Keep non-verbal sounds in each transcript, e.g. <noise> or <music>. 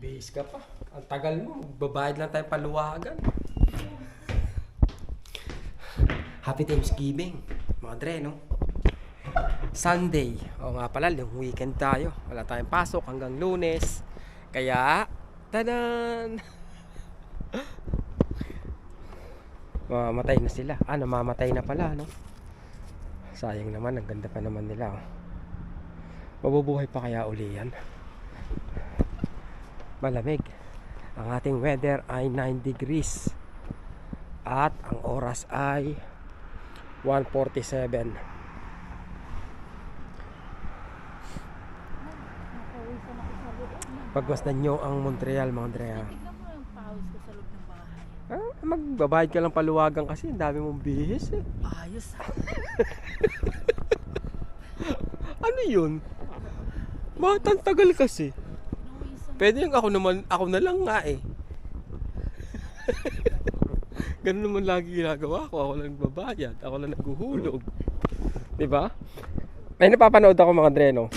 Base ka pa. Ang tagal mo. Babayad lang tayo paluwagan. Happy Thanksgiving, mga Dre, no? Sunday. O nga pala, weekend tayo. Wala tayong pasok hanggang lunes. Kaya, tadan! Mamamatay <laughs> na sila. Ah, namamatay na pala, no? Sayang naman, ang ganda pa naman nila. Oh. Mabubuhay pa kaya uli yan? Malamig. Ang ating weather ay 9 degrees. At ang oras ay 1.47. Nakawisan ako sa loob. Pagmasdan nyo ang Montreal, mga Andrea. Ah, magbabayad ka lang paluwagan kasi ang dami mong bihis eh. Ayos ah. <laughs> Ano yun? Bakit ang tagal kasi? Pwede yung ako naman, ako na lang nga eh. <laughs> Ganun naman lagi ginagawa ko. Ako lang babayad. Ako lang naghuhulog. Di ba? May napapanood ako mga dreno.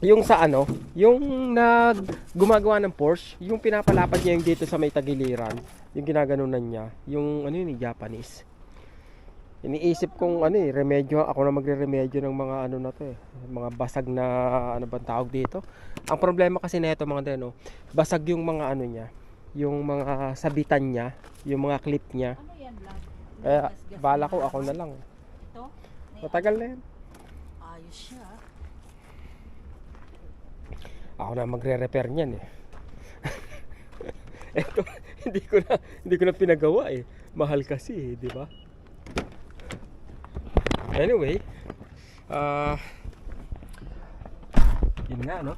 Yung sa ano, yung nag gumagawa ng Porsche, yung pinapalapad niya yung dito sa may tagiliran, yung ginaganunan niya, yung ano yun, Japanese. Iniisip kong ano eh, remedyo, ako na magre-remedyo ng mga ano na to eh, mga basag na ano bang tawag dito. Ang problema kasi nito mga dreno, basag yung mga ano niya, yung mga sabitan niya, yung mga clip niya. Ano yan lang? Kaya bala ko ako na lang. Ito? Matagal na yan. Ayos siya. ah. Ako na magre-repair niyan eh. <laughs> Eto, <laughs> hindi ko na hindi ko na pinagawa eh. Mahal kasi eh, di ba? Anyway, ah yun nga no.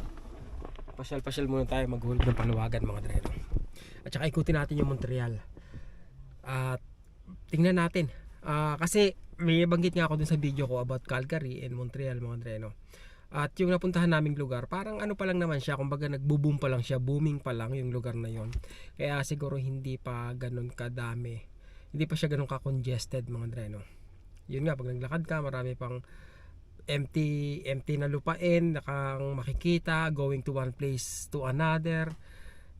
<laughs> Pasyal-pasyal muna tayo maghulog ng paluwagan mga dreno. At saka ikutin natin yung Montreal. At tingnan natin. Ah, kasi may banggit nga ako dun sa video ko about Calgary and Montreal mga dreno. At yung napuntahan naming lugar, parang ano pa lang naman siya, kumbaga nagbo-boom pa lang siya, booming pa lang yung lugar na yon. Kaya siguro hindi pa ganun kadami. Hindi pa siya ganun ka-congested mga dreno. Yun nga, pag naglakad ka, marami pang empty empty na lupain, nakang makikita, going to one place to another.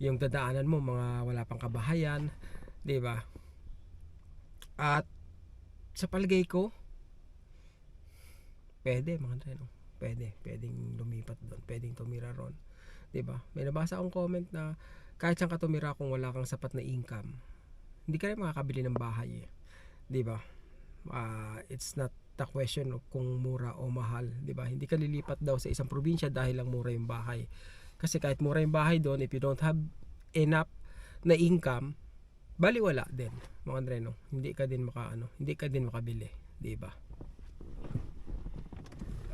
Yung dadaanan mo, mga wala pang kabahayan, 'di ba? At sa palagay ko, pwede mga dreno pwede, pwedeng lumipat doon, pwedeng tumira ron. 'Di ba? May nabasa akong comment na kahit saan ka tumira kung wala kang sapat na income, hindi ka rin makakabili ng bahay eh. 'Di ba? Ah, it's not the question kung mura o mahal, 'di ba? Hindi ka lilipat daw sa isang probinsya dahil lang mura yung bahay. Kasi kahit mura yung bahay doon, if you don't have enough na income, baliwala din, mga dreno. Hindi ka din maka ano, hindi ka din makabili, 'di ba?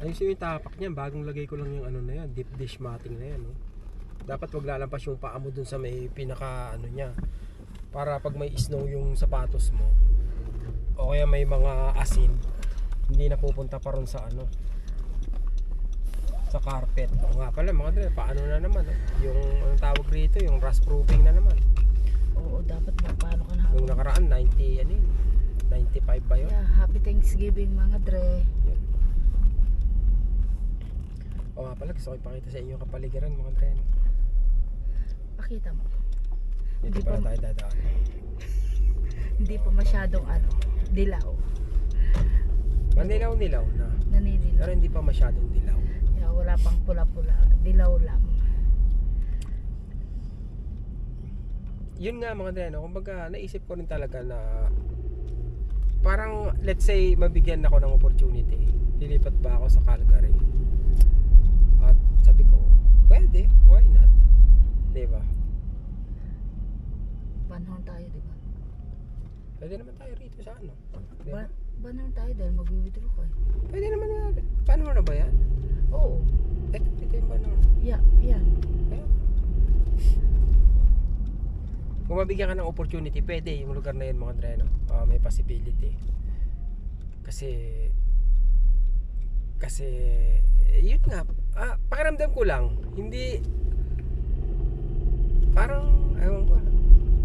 Ayusin yung tapak niyan, bagong lagay ko lang yung ano na yan, deep dish matting na yan. No? Dapat wag lalampas yung paa mo dun sa may pinaka ano niya. Para pag may snow yung sapatos mo, o kaya may mga asin, hindi na pupunta pa ron sa ano, sa carpet. O nga pala mga dre, paano na naman, oh? yung anong tawag rito, yung rust proofing na naman. Oo, dapat magpaano ka na. Yung nakaraan, 90, ano yun, 95 ba yun? Yeah, happy Thanksgiving mga dre. Yun. O nga pala, gusto ko ipakita sa inyo kapaligiran mga tren. Pakita mo. Dito Hindi pala pa- tayo dadaan. <laughs> Hindi pa masyadong ano, dilaw. Manilaw-nilaw na. Pero Naninilaw. hindi pa masyadong dilaw. Yeah, wala pang pula-pula. Dilaw lang. Yun nga mga tren, no? kumbaga naisip ko rin talaga na parang let's say mabigyan ako ng opportunity. Lilipat ba ako sa Calgary? At sabi ko, pwede, why not? Diba? Banhon tayo, di ba? Pwede naman tayo rito sa ano. Diba? Ba- banhon tayo dahil mag-withdraw ka. eh. Pwede naman nga. Paano mo na ba yan? Oo. Ito, ito yung ba naman? Yeah, yan. Ayun. Kung mabigyan ka ng opportunity, pwede yung lugar na yun mga dreno. Ah, may possibility. Kasi kasi yun nga, ah, pakiramdam ko lang, hindi parang ewan ko.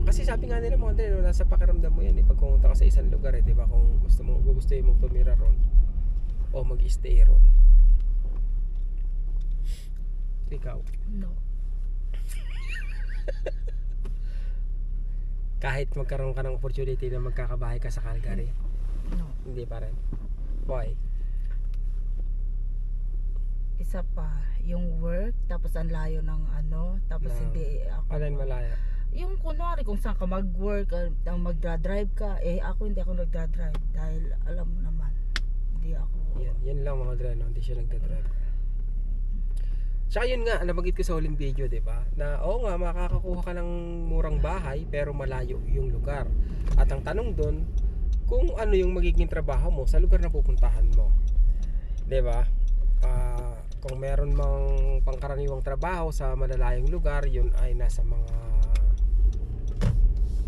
Kasi sabi nga nila mga dreno, nasa pakiramdam mo yan eh pag pumunta ka sa isang lugar eh, 'di ba? Kung gusto mo gusto mo tumira ron o mag-stay ron. Ikaw. No. <laughs> Kahit magkaroon ka ng opportunity na magkakabahay ka sa Calgary, No. hindi pa rin. Why? Isa pa, yung work, tapos ang layo ng ano, tapos Na- hindi ako. Alin malaya? Yung kunwari kung saan ka mag-work, uh, magdra-drive ka, eh ako hindi ako nagdra-drive dahil alam mo naman, hindi ako. Yan, yan lang mga dre, no? hindi siya nagdadrive. Tsaka yun nga, nabanggit ko sa huling video, di ba? Na oo nga, makakakuha ka ng murang bahay pero malayo yung lugar. At ang tanong doon, kung ano yung magiging trabaho mo sa lugar na pupuntahan mo. Di ba? Ah, kung meron mang pangkaraniwang trabaho sa malalayong lugar, yun ay nasa mga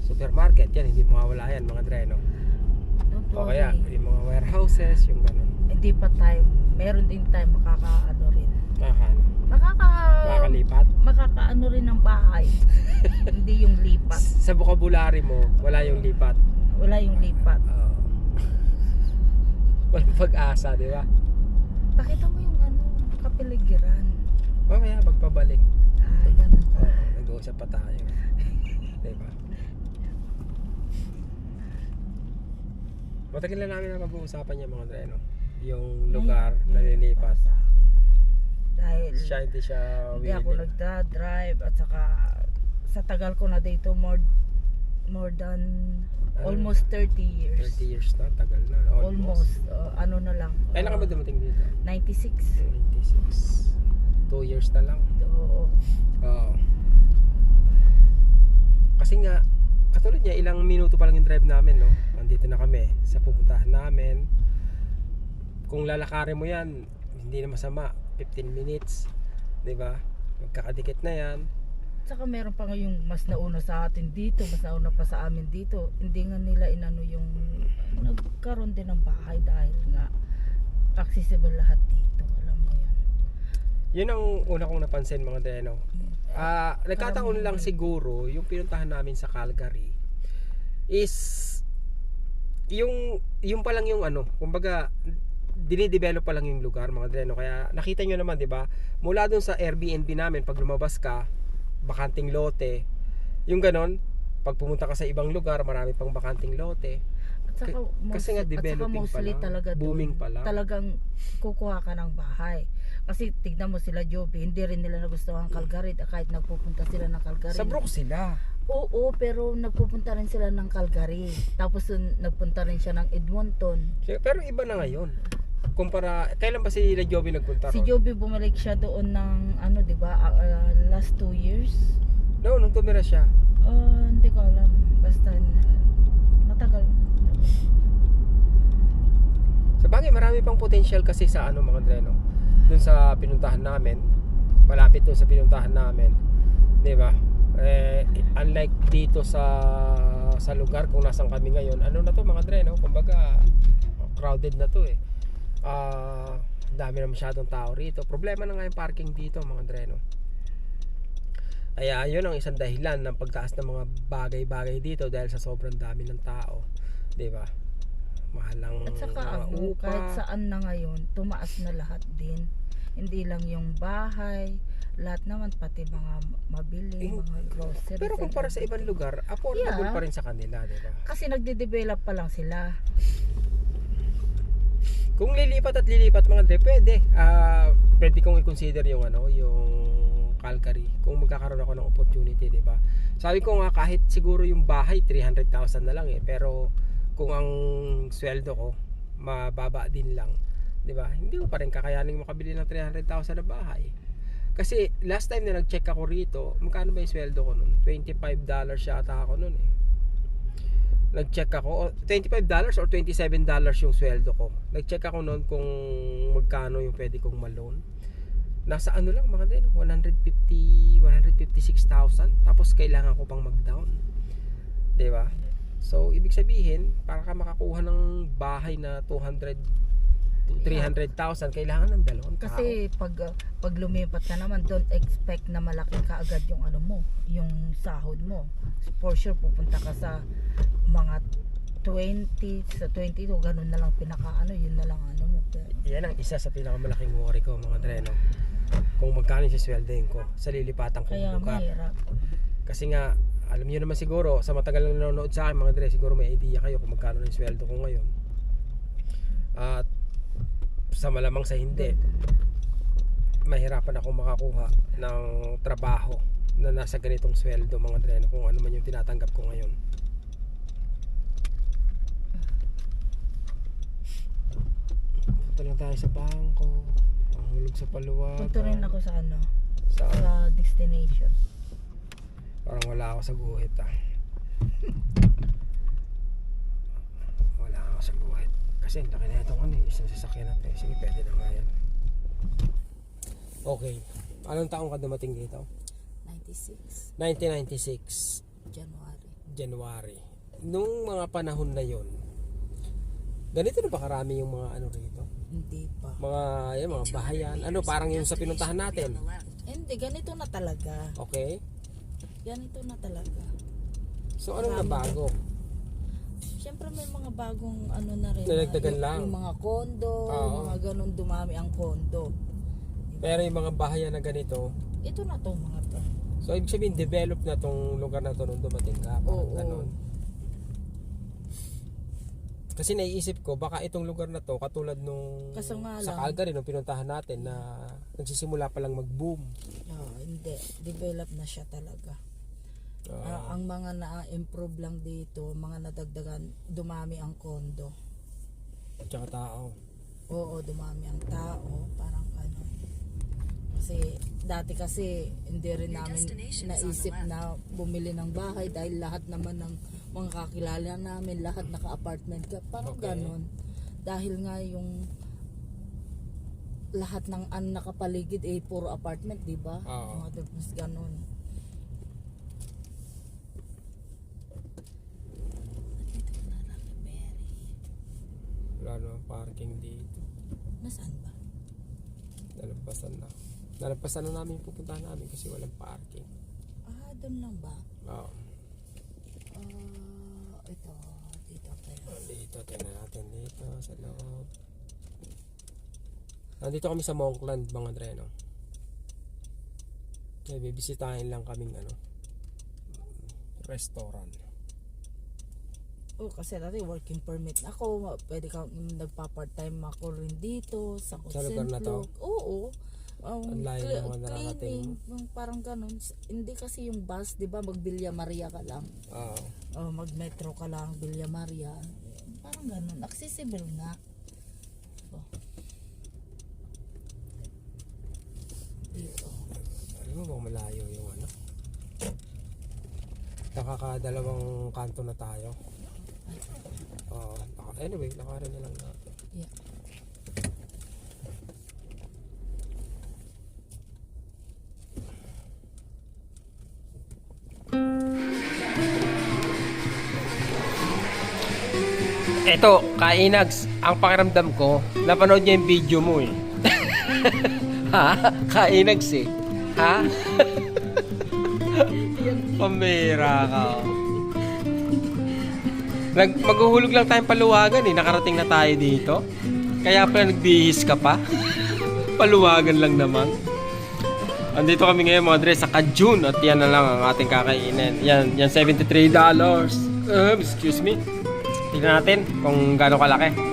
supermarket. Yan, hindi mawawala yan mga dre, no? O kaya, yung mga warehouses, yung ganun. Hindi pa time, meron din time makakaano rin. Nakakaano. Makaka... Makakalipat. Makakaano rin ng bahay. <laughs> hindi yung lipat. Sa vocabulary mo, wala yung lipat. Wala yung lipat. Oo. <laughs> Walang pag-asa, di ba? Pakita mo yung ano, kapiligiran. Mamaya, pagpabalik. Ah, ganun pa. Oo, nag-uusap pa tayo. <laughs> Di ba? Matagal na namin na pag-uusapan niya mga dreno. Yung lugar na lilipat. sa akin. Dahil Siya hindi siya hindi ako willing. nagda-drive at saka sa tagal ko na dito more more than Ano? almost 30 years. 30 years na, tagal na. Almost. uh, ano na lang. Kailan ka ba dumating dito? 96. 96. 2 years na lang. Oo. Oo. Kasi nga, katulad niya, ilang minuto pa lang yung drive namin, no? Nandito na kami sa pupuntahan namin. Kung lalakarin mo yan, hindi na masama. 15 minutes. 'Di ba? Magkakadikit na yan. Saka meron pa nga yung mas nauna sa atin dito, mas nauna pa sa amin dito. Hindi nga nila inano yung nagkaroon din ng bahay dahil nga accessible lahat dito. Alam mo yan. Yun ang una kong napansin mga deno. Ah, nagkataon lang siguro yung pinuntahan namin sa Calgary is yung yung pa lang yung ano, kumbaga dinidevelop pa lang yung lugar mga dreno kaya nakita nyo naman 'di ba mula dun sa Airbnb namin pag lumabas ka bakanting lote yung ganon pag pumunta ka sa ibang lugar marami pang bakanting lote At saka, K- kasi nga at saka developing pa mostly lang, talaga booming pa lang. Talagang kukuha ka ng bahay. Kasi tignan mo sila Joby, hindi rin nila nagustuhan ang Calgary kahit nagpupunta sila ng Calgary. sa Brooks sila Oo, pero nagpupunta rin sila ng Calgary. Tapos nagpunta rin siya ng Edmonton. pero iba na ngayon kumpara kailan ba si Joby nagpunta Si ron? Joby bumalik siya doon ng ano, 'di ba? ah, ah, last two years. no nung tumira siya Ah, hindi ko alam. Basta ah, matagal. Sa bagay, marami pang potential kasi sa ano mga dreno. Doon sa pinuntahan namin, malapit doon sa pinuntahan namin. 'Di ba? Eh, unlike dito sa sa lugar kung nasan kami ngayon, ano na to mga dreno, kumbaga crowded na to eh. Ah, dami na masyadong tao rito. Problema na nga yung parking dito mga dreno. Kaya yun ang isang dahilan ng pagtaas ng mga bagay-bagay dito dahil sa sobrang dami ng tao. 'Di ba? Mahal ang At saka ano, upa. kahit saan na ngayon, tumaas na lahat din. Hindi lang yung bahay, lahat naman pati mga mabili, Eh, mga groceries. Pero and kumpara sa ibang lugar, affordable Yeah. pa rin sa kanila, di ba? Kasi nagde-develop pa lang sila. Kung lilipat at lilipat mga dre, pwede. Ah, pwede kong i-consider yung ano, yung Calgary kung magkakaroon ako ng opportunity, di ba? Sabi ko nga kahit siguro yung bahay 300,000 na lang eh, pero kung ang sweldo ko mababa din lang, di ba? Hindi ko pa rin kakayaning makabili ng 300,000 na bahay. Kasi last time na nag-check ako rito, magkano ba yung sweldo ko nun? 25 dollars yata ako nun eh. Nag-check ako, o, 25 dollars or 27 dollars yung sweldo ko. Nag-check ako noon kung magkano yung pwede kong ma-loan. Nasa ano lang mga din, 150, 156,000. Tapos kailangan ko pang mag-down. 'Di ba? So, ibig sabihin, para ka makakuha ng bahay na 200 to 300,000, kailangan ng dalawang tao. Kasi pag uh, pag lumipat ka naman, don't expect na malaki ka agad yung ano mo, yung sahod mo. For sure pupunta ka sa mga 20 sa 22 ganun na lang pinaka ano, yun na lang ano mo. Pero, Yan ang isa sa pinakamalaking worry ko mga dreno. kung magkano yung sisweldohin ko sa lilipatan kong Kaya lugar. mahirap. Kasi nga, alam niyo naman siguro, sa matagal na nanonood sa akin mga dre, siguro may idea kayo kung magkano na yung sweldo ko ngayon. At sa malamang sa hindi, mahirapan ako makakuha ng trabaho na nasa ganitong sweldo mga dre, no, kung ano man yung tinatanggap ko ngayon. Punta lang tayo sa bangko, ang hulog sa paluwag. Punto rin ako sa ano, Sa, sa destination. Parang wala ako sa guhit ah. <laughs> Wala ako sa guhit. Kasi laki na itong ano eh, isang sasakyan natin. Sige, pwede na nga yan. Okay. Anong taong ka dumating dito? 96 1996, January. January. Nung mga panahon na yon, ganito na ba karami yung mga ano rito? Hindi pa. Mga, yan, mga bahayan. Ano, parang yung sa pinuntahan natin. Hindi, ganito na talaga. Okay? Ganito na talaga. So, anong nabago? Siyempre may mga bagong ano na rin. Nadagdagan yung, lang. Yung mga kondo, Oo. mga ganun dumami ang kondo. Pero yung mga bahayan na ganito, Ito na to mga to. So, ibig sabihin, develop na tong lugar na to nung dumating ka. Parang Oo. ganun. Kasi naiisip ko, baka itong lugar na to, katulad nung Kaso nga sa lang. Calgary, nung pinuntahan natin, na nagsisimula pa lang mag-boom. Ah, hindi, develop na siya talaga. Ah, Ah, ang mga na-improve lang dito, mga nadagdagan, dumami ang kondo. tsaka tao. Oo, dumami ang tao, parang ano. Kasi dati kasi hindi rin namin naisip na bumili ng bahay dahil lahat naman ng mga kakilala namin, lahat naka-apartment ka. Parang Okay. ganon. Dahil nga yung lahat ng an nakapaligid eh puro apartment, di ba? Oo. Mga mas Wala naman parking dito. Nasaan ba? Nalampasan na. Nalampasan na namin pupuntahan namin kasi walang parking. Ah, doon lang ba? Oo. Ah, ito, dito tayo. Dito, tingnan natin dito sa loob. Nandito kami sa Monkland, mga dreno. Kaya bibisitahin lang kaming ano, restaurant. Oh, kasi dati working permit na ako. Pwede kang mm, nagpa-part-time ako rin dito sa na to? Kusentlog. Oo. Um, cl- cleaning, yung parang ganun. Hindi kasi yung bus, di ba, mag Villa Maria ka lang. Oo. Oh, mag metro ka lang, Villa Maria. Parang ganun. Accessible nga. Oh. Dito. Alam mo bang malayo yung ano? Nakakadalawang kanto na tayo. Naka- anyway, nakarin na lang natin. Yeah. Eto, Kainags, ang pakiramdam ko, napanood niya yung video mo eh. <laughs> ha? Kainags eh. Ha? <laughs> Pamira ka. Nag maghuhulog lang tayong paluwagan eh. Nakarating na tayo dito. Kaya pala nagbihis ka pa. <laughs> paluwagan lang naman. Andito kami ngayon mga dre sa Kajun at yan na lang ang ating kakainin. Yan, yan $73. Um, excuse me. Tignan natin kung gaano kalaki.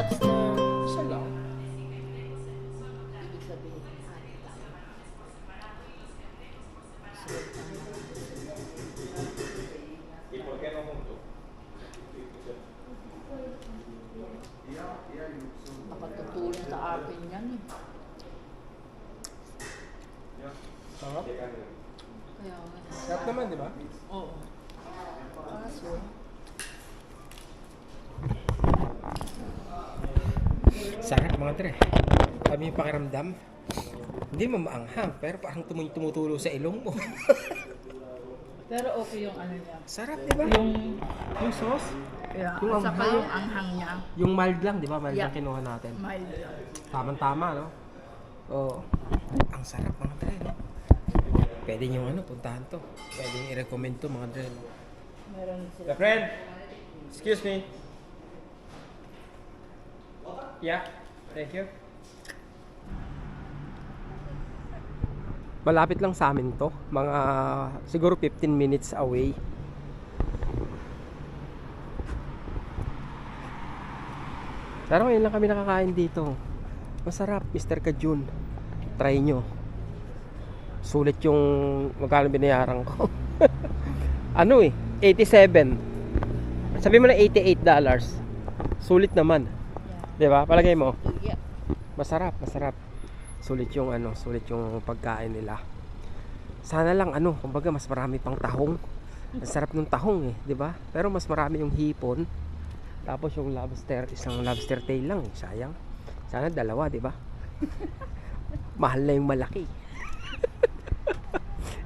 That's the... Isa lang. Ibig sabihin. Nakatutulong sa akin yan eh. Sarap. Kaya nga. Sarap naman, di ba? Oo. Kaso, mga tre. Kami yung pakiramdam. Hindi mo maanghang, pero parang tumu- tumutulo sa ilong mo. <laughs> Pero okay yung ano niya. Sarap, di ba? Yung, Yung sauce, yeah, Yung at saka anghang? yung anghang niya. yung mild lang, di ba? Mild Yeah. lang kinuha natin. Mild lang. Tamang-tama, no? Oo. Ang sarap mga no? Pwede nyo ano, puntahan to. Pwede nyo i-recommend to mga tre. Meron sila. The friend, excuse me. Yeah, thank you. Malapit lang sa amin to. Mga siguro 15 minutes away. Pero ngayon lang kami nakakain dito. Masarap, Mr. Kajun. Try nyo. Sulit yung magkano binayaran ko. <laughs> ano eh, 87. Sabi mo na 88 dollars. Sulit naman. Yeah. 'Di ba? Palagay mo. Yeah. Masarap, masarap. Sulit yung ano, sulit yung pagkain nila. Sana lang ano, kumbaga mas marami pang tahong. Ang sarap ng tahong eh, 'di ba? Pero mas marami yung hipon. Tapos yung lobster, isang lobster tail lang, eh. sayang. Sana dalawa, 'di ba? <laughs> Mahal na yung malaki. <laughs>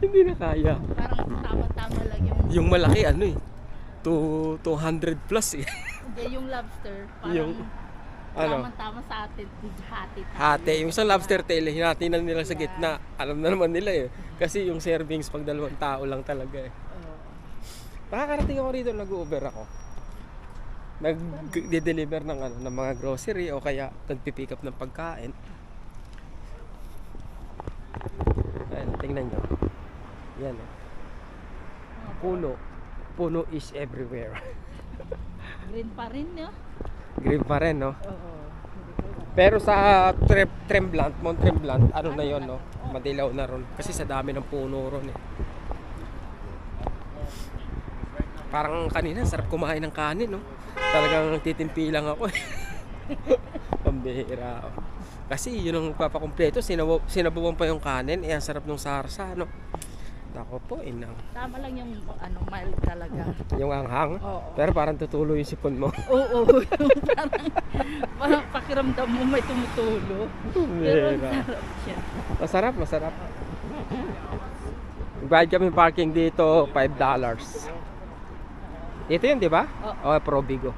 Hindi na kaya. Parang tama-tama lang yung, Yung malaki ano eh. To 200 plus eh. hindi, yung lobster. Parang Yung- ano? tama-tama sa atin. Hati. Hati, yung isang lobster tail, hinati na nila sa gitna. Alam na naman nila eh. Kasi yung servings pag dalawang tao lang talaga eh. Nakakarating ako rito, nag-Uber ako. Nag-deliver ng, ano, ng mga grocery o kaya nagpipick up ng pagkain. Ayan, tingnan nyo. Yan eh. Puno. Puno is everywhere. <laughs> Green pa rin, no? Green pa rin, no? Oo. Pero sa Tre Tremblant, Mount Tremblant, ano na yon no? Madilaw na ron. Kasi sa dami ng puno ron eh. Parang kanina, sarap kumain ng kanin, no? Talagang nagtitimpi lang ako eh. <laughs> Pambihira. oh. Kasi yun ang papakumpleto, sinabaw, sinabawan pa yung kanin, eh ang sarap ng sarsa, no? Nako po, inang. Tama lang yung ano, mild talaga. Yung anghang. Oo. Pero parang tutulo yung sipon mo. <laughs> Oo, parang, parang pakiramdam mo may tumutulo. Pero ang Pambihira. sarap siya. Masarap, masarap. Bayad kami parking dito, $5. Dito yun, di ba? Oo. Oh, Probigo.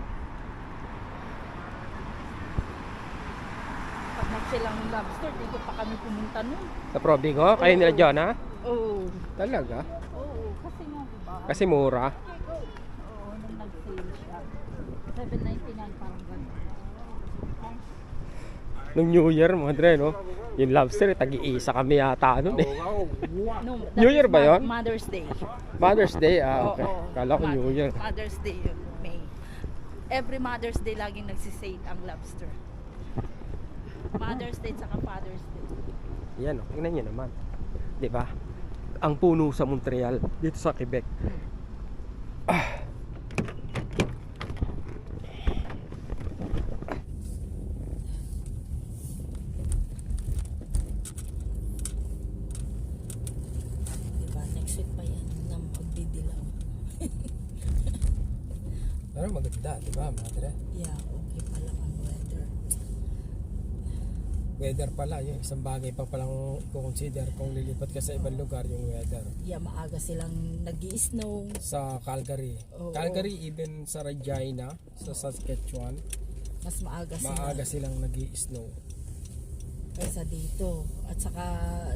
Pag nagsilang lobster, dito pa kami pumunta nun. Sa Probigo? Kayo nila dyan, ha? Oo. Talaga? Oo, kasi nga diba? Kasi mura. Oo, nung nag-sale siya. 7.99 parang ganun. Nung New Year, mga dre, no? Yung lobster, tagi-isa kami yata nun eh. No, that New Year is ba Mo- yun? Mother's Day. Mother's Day, ah, okay. Oo. Kala ko New Year. Mother's Day yun, May. Every Mother's Day laging nagsisale ang lobster. Mother's Day tsaka Father's Day. Yan, oh. Tingnan nyo naman. Di ba? Ang puno sa Montreal, dito sa Quebec. Diba, next week pa yan na magdidilaw. Pero maganda, di ba, mga dre? Yeah, okay pa lang ang weather. Weather pala, yung isang bagay pa palang i-consider kung lilipat ka sa ibang lugar yung weather. Yeah, maaga silang nag snow Sa Calgary. Oo. Calgary, even sa Regina, sa Saskatchewan, Mas maaga sila maaga silang nag snow kaysa dito. At saka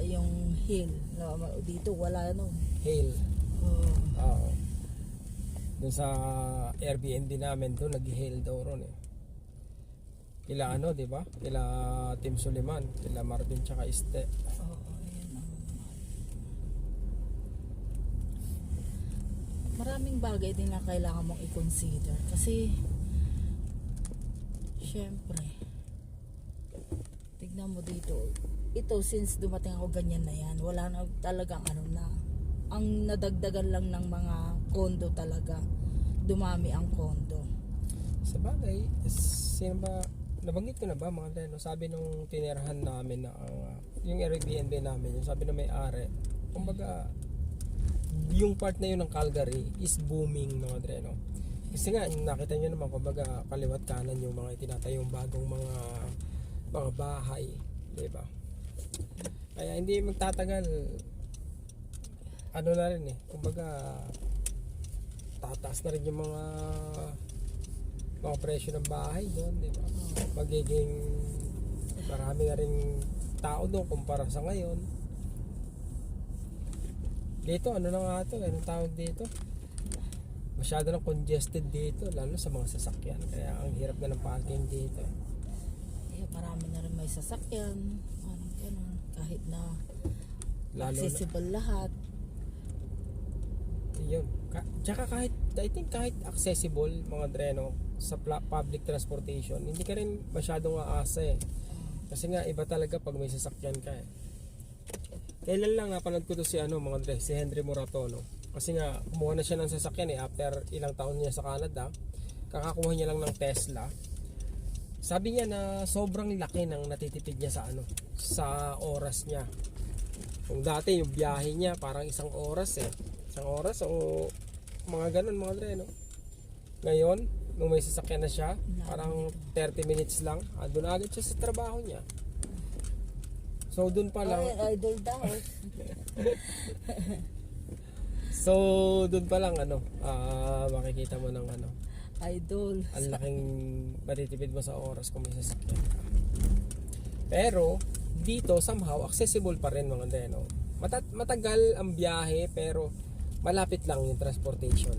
yung hill. No, dito wala no. Hail. Oh, Oo. Doon sa Airbnb namin doon, nag-hail daw ron eh. Kila ano, di ba? Kila Tim Suliman, kila Marvin tsaka Este. oo, ayun ang Maraming bagay din na kailangan mong i-consider kasi syempre tignan mo dito ito since dumating ako ganyan na yan wala na talagang ano na ang nadagdagan lang ng mga kondo talaga dumami ang kondo Sa bagay, sino ba, nabanggit ko na ba mga Leno? Sabi nung tinirahan namin na ang, yung Airbnb namin, yung sabi na may-ari, kumbaga, yung part na yun ng Calgary is booming mga Dreno. Kasi nga, nakita nyo naman, kumbaga, kaliwat kanan yung mga itinatayong bagong mga mga bahay, 'di ba? Kaya hindi magtatagal ano na rin eh, kumbaga tataas na rin yung mga mga presyo ng bahay doon, 'di ba? Magiging marami na rin tao doon kumpara sa ngayon. Dito, ano na nga ito? Anong tawag dito? Masyado ng congested dito, lalo sa mga sasakyan. Kaya ang hirap na ng parking dito. Eh, marami na rin may sasakyan. Ano, ganun. Kahit na Lalo na, accessible lahat. yun. Ka- tsaka kahit, I think kahit accessible, mga dreno, sa public transportation, hindi ka rin masyadong aasa eh. Kasi nga, iba talaga pag may sasakyan ka eh. Kailan lang napanood ko to si ano mga Dre, si Henry Moratono. Kasi nga, kumuha na siya ng sasakyan eh after ilang taon niya sa Canada. Kakakuha niya lang ng Tesla. Sabi niya na sobrang laki ng natitipid niya sa ano, sa oras niya. Kung dati yung biyahe niya parang isang oras eh. Isang oras o mga ganun mga Dre, no? Ngayon, nung may sasakyan na siya, parang 30 minutes lang, andun agad siya sa trabaho niya. So, dun pa lang, Ay, idol daw. <laughs> So, doon pa lang ano, ah, makikita mo ng ano, idol. ang laking matitipid mo sa oras kung may sasakyan. Pero, dito somehow accessible pa rin mga deno. Matat matagal ang biyahe pero malapit lang yung transportation.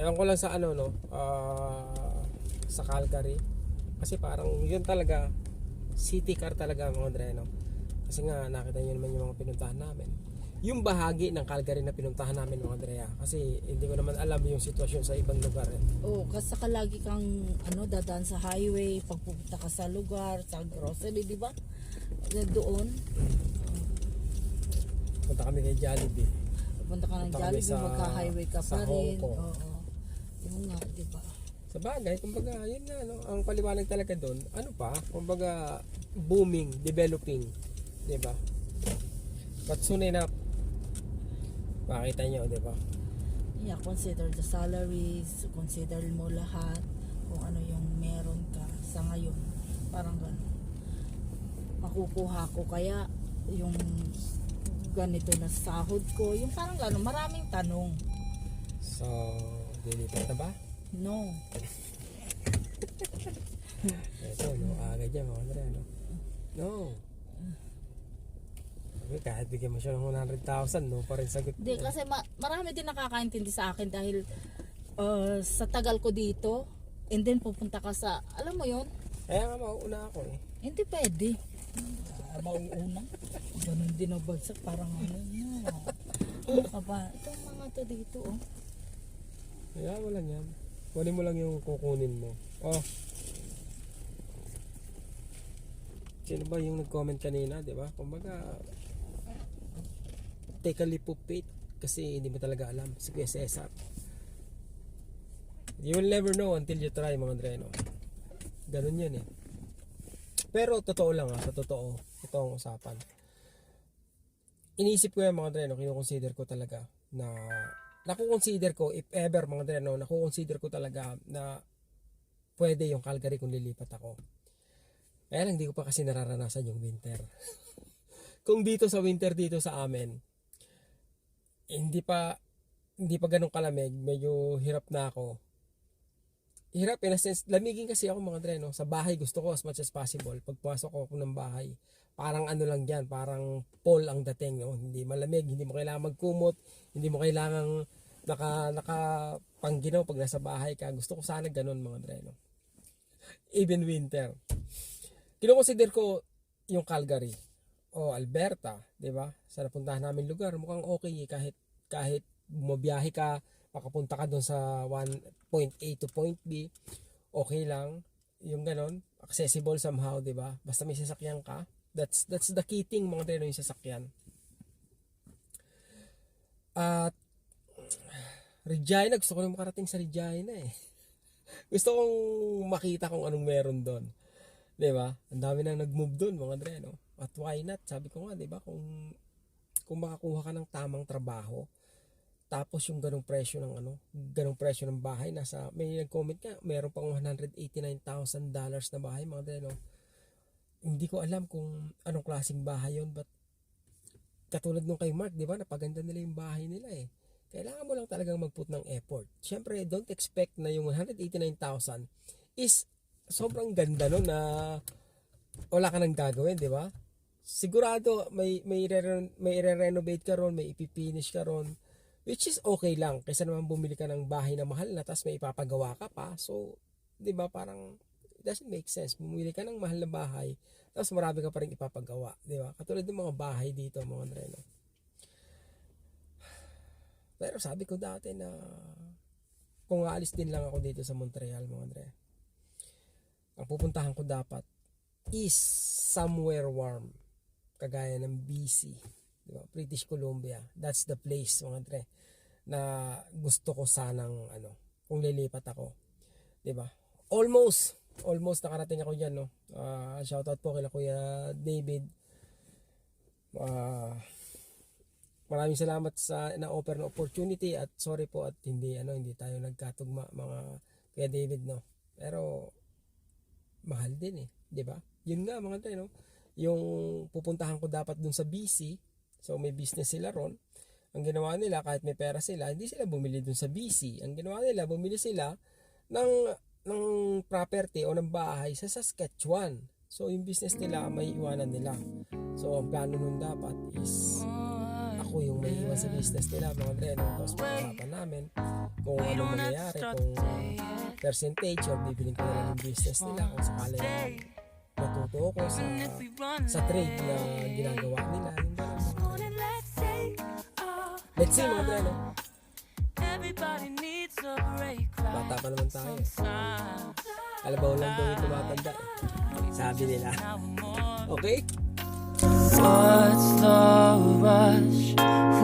Ewan ko lang sa ano no, ah, sa Calgary. Kasi parang yun talaga city car talaga mga dreno. Kasi nga nakita niyo naman yung mga pinuntahan namin. Yung bahagi ng Calgary na pinuntahan namin mga Drea kasi hindi ko naman alam yung sitwasyon sa ibang lugar eh. Oh, kasi ka lagi kang ano dadaan sa highway, pagpupunta ka sa lugar, sa grocery, di ba? Doon, Punta kami kay Jollibee. pupunta ka ng Punta Jollibee, sa- magka-highway ka sa pa rin. Kong. Oo. Nga, di ba? Sa bagay, kumbaga, yun na, no? ang paliwanag talaga doon, ano pa, kumbaga, booming, developing, di ba? But soon enough, makita nyo, di ba? Yeah, consider the salaries, consider mo lahat kung ano yung meron ka sa ngayon. Parang gano'n. Makukuha ko kaya yung ganito na sahod ko. Yung parang gano'n, maraming tanong. So, dilipat na ba? No. Ito, no, agad yan, mga Andre, no? No. Sabi, kahit bigyan mo siya ng 100,000, no, pa rin sagot Hindi, kasi ma- marami din nakakaintindi sa akin dahil uh, sa tagal ko dito, and then pupunta ka sa, alam mo yon Kaya nga, mauuna ako eh. hindi pwede. Ah, mauuna. Ganun din ang bagsak, parang ano na. Ano ka ba? Itong mga to dito, oh. Kaya lang yan. Kunin mo lang yung kukunin mo. Oh. Sino ba yung nag-comment kanina, di ba? Kumbaga, take a leap of faith kasi hindi mo talaga alam si Kuya Cesar. You will never know until you try mga dreno. Ganun yun eh. Pero totoo lang ah, sa totoo, ito ang usapan. Inisip ko yung mga dreno, kinukonsider ko talaga na nakukonsider ko, if ever mga dreno, nakukonsider ko talaga na pwede yung Calgary kung lilipat ako. Kaya lang, hindi ko pa kasi nararanasan yung winter. <laughs> kung dito sa winter dito sa amin, hindi pa hindi pa ganun kalamig, medyo hirap na ako. Hirap in a sense, lamigin kasi ako mga dreno. Sa bahay gusto ko as much as possible. Pagpasok ko ng bahay, parang ano lang yan, parang fall ang dating. No? Hindi malamig, hindi mo kailangan magkumot, hindi mo kailangan naka, naka pangginaw pag nasa bahay ka. Gusto ko sana ganun mga dreno. Even winter. Kinoconsider ko yung Calgary o Alberta, 'di ba? Sa napuntahan namin lugar, mukhang okay eh, kahit kahit bumabiyahe ka, makapunta ka doon sa one point A to point B, okay lang. Yung ganon, accessible somehow, 'di ba? Basta may sasakyan ka. That's that's the key thing mga treno yung sasakyan. At Regina, gusto ko na makarating sa Regina eh. <laughs> Gusto kong makita kung anong meron doon. 'Di ba? Ang dami nang nag-move doon, mga dre, no? At why not? Sabi ko nga, 'di ba, kung kung makakuha ka ng tamang trabaho, Tapos yung ganong presyo ng ano, ganong presyo ng bahay nasa may nag-comment nga, meron pang 189,000 dollars na bahay mga dre, no. Hindi ko alam kung anong klaseng bahay yon but katulad nung kay Mark, di ba? Napaganda nila yung bahay nila eh. Kailangan mo lang talagang mag-put ng effort. Siyempre, don't expect na yung 189,000 is sobrang ganda no na wala ka nang gagawin, di ba? Sigurado may may re- may re-renovate ka ron, may ipipinish ka ron, which is okay lang kaysa naman bumili ka ng bahay na mahal na tapos may ipapagawa ka pa. So, 'di ba, parang it doesn't make sense. Bumili ka ng mahal na bahay, tapos marami ka pa rin ipapagawa, 'di ba? Katulad ng mga bahay dito, mga Andre, no? Pero sabi ko dati na kung aalis din lang ako dito sa Montreal, mga Andre, ang pupuntahan ko dapat is somewhere warm kagaya ng BC di ba? British Columbia. That's the place mga tre na gusto ko sanang ano kung lilipat ako di ba? Almost almost nakarating ako diyan no? Ah, shoutout po kay Kuya David. Ah, maraming salamat sa na-offer na opportunity at sorry po at hindi ano hindi tayo nagkatugma mga Kuya David no pero mahal din eh, 'di ba? Yun nga mga tayo, no? Yung pupuntahan ko dapat dun sa BC, so may business sila ron. Ang ginawa nila kahit may pera sila, hindi sila bumili dun sa BC. Ang ginawa nila, bumili sila ng ng property o ng bahay sa Saskatchewan. So yung business nila may iwanan nila. So ang plano nun dapat is ako yung may iwan sa business nila mga dre. No? Tapos pag-usapan namin kung ano mangyayari, kung percentage or bibiling ko na yung business nila kung sakali na matuto ako sa sa trade na ginagawa nila yung ganun let's see mga dre no? bata pa naman tayo eh. alabaw lang daw yung tumatanda sabi nila okay What's the rush?